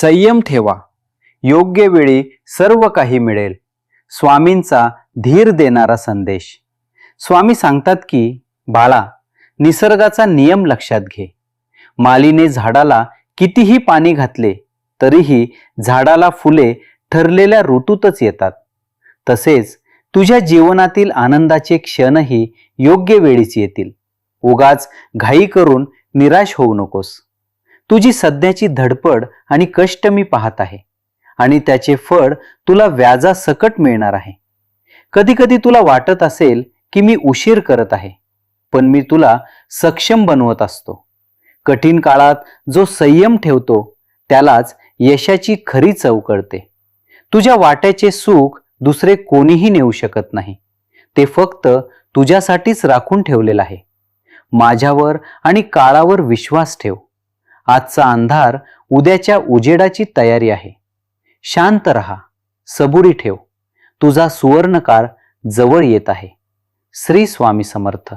संयम ठेवा. योग्य वेळी सर्व काही मिळेल. स्वामींचा धीर देणारा संदेश. स्वामी सांगतात की बाळा निसर्गाचा नियम लक्षात घे. मालीने झाडाला कितीही पाणी घातले तरीही झाडाला फुले ठरलेल्या ऋतूतच येतात. तसेच तुझ्या जीवनातील आनंदाचे क्षणही योग्य वेळीच येतील. उगाच घाई करून निराश होऊ नकोस. तुझी सध्याची धडपड आणि कष्ट मी पाहत आहे. आणि त्याचे फळ तुला व्याजासकट मिळणार आहे. कधीकधी तुला वाटत असेल की मी उशीर करत आहे पण मी तुला सक्षम बनवत असतो. कठीण काळात जो संयम ठेवतो त्यालाच यशाची खरी चव कळते. तुझ्या वाट्याचे सुख दुसरे कोणीही नेऊ शकत नाही. ते फक्त तुझ्यासाठीच राखून ठेवलेलं आहे. माझ्यावर आणि काळावर विश्वास ठेव. आजचा अंधार उद्याच्या उजेडाची तयारी आहे. शांत रहा सबुरी ठेव. तुझा सुवर्णकार जवळ येत आहे. श्री स्वामी समर्थ.